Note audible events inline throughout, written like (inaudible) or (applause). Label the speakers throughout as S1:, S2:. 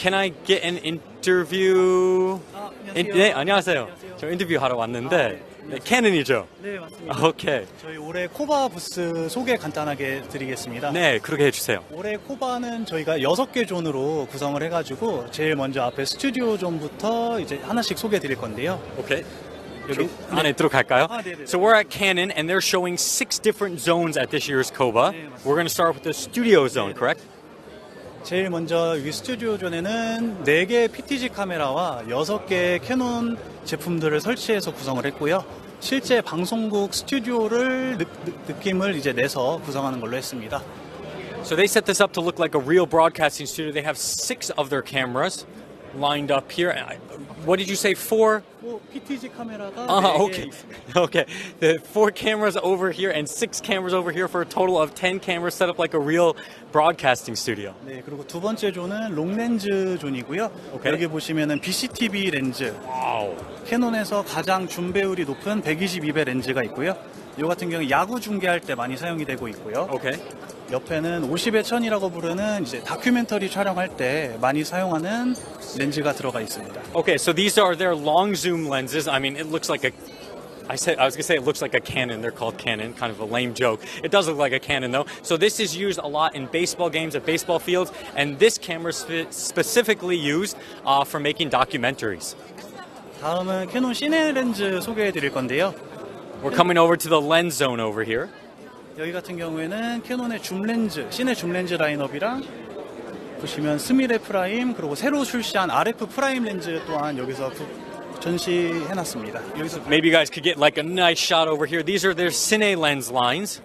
S1: can I get an interview?
S2: 아,
S1: 인- 네, 안녕하세요. 저 인터뷰 하러 왔는데 네, 캐논이죠.
S2: 네, 맞습니다.
S1: 아, 오케이.
S2: 저희 올해 코바 부스 소개 간단하게 드리겠습니다.
S1: 네, 그렇게 해주세요.
S2: 올해 코바는 저희가 6개 존으로 구성을 해가지고 제일 먼저 앞에 스튜디오 존부터 이제 하나씩 소개해 드릴 건데요.
S1: 오케이.
S2: 여기
S1: 안에 들어갈까요?
S2: 아, 네네.
S1: So we're at Canon and they're showing six different zones at this year's COBA.
S2: 네, 맞습니다.
S1: We're going to start with the studio zone, correct?
S2: 제일 먼저 여기 스튜디오 존에는 4개의 PTG 카메라와 6개의 캐논 제품들을 설치해서 구성을 했고요. 실제 방송국 스튜디오를 느, 낌을 이제 내서 구성하는 걸로 했습니다.
S1: So they set this up to look like a real broadcasting studio. They have six of their cameras lined up here. I- What did you say? Four?
S2: 뭐 PTG 카메라가
S1: Uh,
S2: 4개
S1: okay. Okay. The four cameras over here and six cameras over here for a total of 10 cameras set up like a real broadcasting studio.
S2: 네, 그리고 두 번째 존은 롱렌즈 존이고요.
S1: 오케이.
S2: 여기 보시면은 BCTV 렌즈,
S1: Wow.
S2: 캐논에서 가장 줌 배율이 높은 122배 렌즈가 있고요. 이 같은 경우 야구 중계할 때 많이 사용이 되고 있고요.
S1: Okay.
S2: 옆에는 50의 1000이라고 부르는 이제 다큐멘터리 촬영할 때 많이 사용하는 렌즈가 들어가 있습니다.
S1: Okay, so these are their long zoom lenses. I mean, it looks like a. I said I was gonna say it looks like a Canon. They're called Canon, kind of a lame joke. It does look like a Canon though. So this is used a lot in baseball games at baseball fields, and this camera is spe- specifically used uh, for making documentaries.
S2: 다음은 캐논 시네 렌즈 소개해 드릴 건데요.
S1: We're coming over to the lens zone over here.
S2: 여기 같은 경우에는 캐논의 줌 렌즈, 시네 줌 렌즈 라인업이랑 보시면 스미레 프라임 그리고 새로 출시한 RF 프라임 렌즈 또한 여기서 구- 전시해 놨습니다. 여기서
S1: Maybe you guys could get like a nice shot over here. These are their Cine lens lines.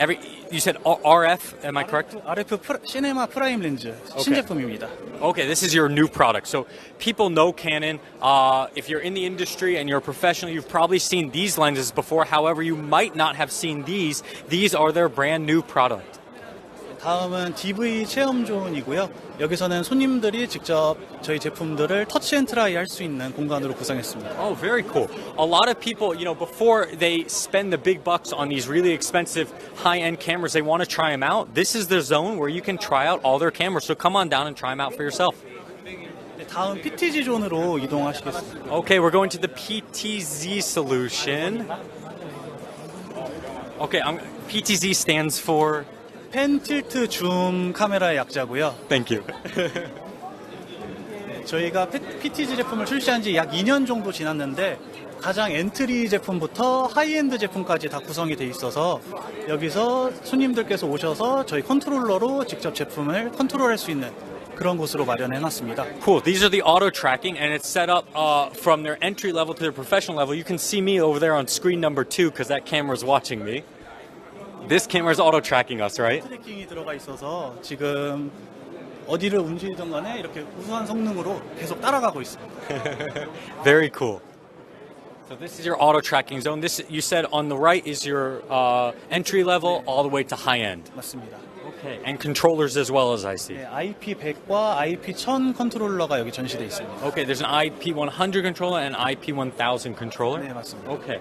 S1: Every you said R- RF, am I correct?
S2: RF 프라, 시네마 프라임 렌즈 신제품입니다.
S1: Okay, this is your new product. So people know Canon. Uh, if you're in the industry and you're a professional, you've probably seen these lenses before. However, you might not have seen these. These are their brand new product.
S2: 다음은 DV 체험 존이고요. 여기서는 손님들이 직접 저희 제품들을 터치 앤 트라이 할 수 있는 공간으로 구성했습니다.
S1: Oh, very cool. A lot of people, you know, before they spend the big bucks on these really expensive high-end cameras, they want to try them out. This is the zone where you can try out all their cameras. So come on down and try them out for yourself.
S2: 네, 다음 PTG 존으로 이동하시겠습니다.
S1: Okay, we're going to the PTZ solution. Okay, I'm, PTZ stands for.
S2: 펜 틸트 줌 카메라의 약자고요.
S1: Thank you.
S2: 저희가 PTG 제품을 출시한 지 약 2년 정도 지났는데 가장 엔트리 제품부터 하이엔드 제품까지 다 구성이 돼 있어서 여기서 손님들께서 오셔서 저희 컨트롤러로 직접 제품을 컨트롤할 수 있는 그런 곳으로 마련해 놨습니다.
S1: Cool. These are the auto tracking, and it's set up uh, from their entry level to their professional level. You can see me over there on screen number two because that camera is watching me. This camera is auto tracking us, right?
S2: 트래킹이 들어가 있어서 지금 어디를 움직이든 간에 이렇게 우수한 성능으로 계속 따라가고 있습니다. (laughs)
S1: Very cool. So this is your auto tracking zone. This you said on the right is your uh, entry level, all the way to high end.
S2: 맞습니다.
S1: Okay. And controllers as well as I see.
S2: 네, IP100과 IP1000 컨트롤러가 여기 전시되어 있습니다.
S1: Okay. There's an IP100 controller and an IP1000 controller.
S2: 네, 맞습니다.
S1: Okay.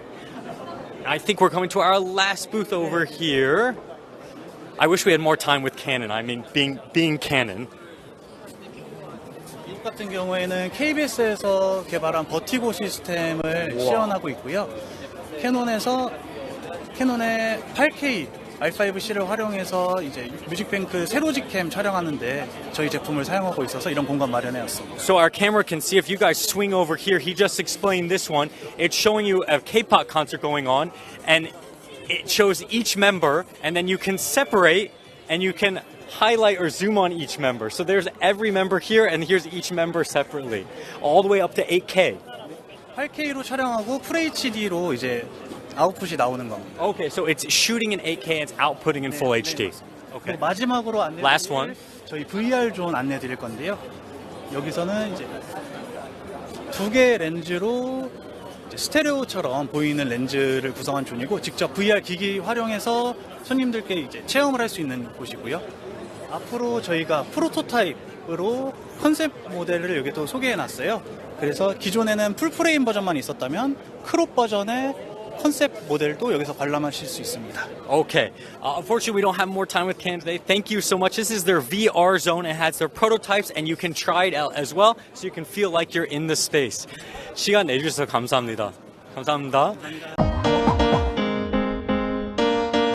S1: I think we're coming to our last booth over here. I wish we had more time with Canon. I mean, being being Canon.
S2: 이곳 같은 경우에는 KBS에서 개발한 버티고 시스템을 시연하고 있고요. 캐논에서 캐논의 8K R5C를 활용해서 이제 뮤직뱅크 세로직캠 촬영하는데 저희 제품을 사용하고 있어서 이런 공간 마련해왔습니다.
S1: So our camera can see if you guys swing over here. He just explained this one. It's showing you a K-pop concert going on, and it shows each member, and then you can separate and you can highlight or zoom on each member. So there's every member here, and here's each member separately, all the way up to 8K.
S2: 8K로 촬영하고 FHD로 이제 아웃풋이 나오는 겁니다.
S1: Okay, so it's shooting in 8K and it's outputting in full HD.
S2: 그리고 마지막으로 안내
S1: Last one.
S2: 저희 VR 존 안내 드릴 건데요. 여기서는 이제 두 개의 렌즈로 이제 스테레오처럼 보이는 렌즈를 구성한 존이고 직접 VR 기기 활용해서 손님들께 이제 체험을 할 수 있는 곳이고요. 앞으로 저희가 프로토타입으로 컨셉 모델을 여기 또 소개해 놨어요. 그래서 기존에는 풀프레임 버전만 있었다면 크롭 버전의 컨셉 모델도 여기서 관람하실 수 있습니다.
S1: Okay. Uh, unfortunately, we don't have more time with Can today. Thank you so much. This is their VR zone. It has their prototypes, and you can try it out as well, so you can feel like you're in the space. 시간 내주셔서 감사합니다. 감사합니다.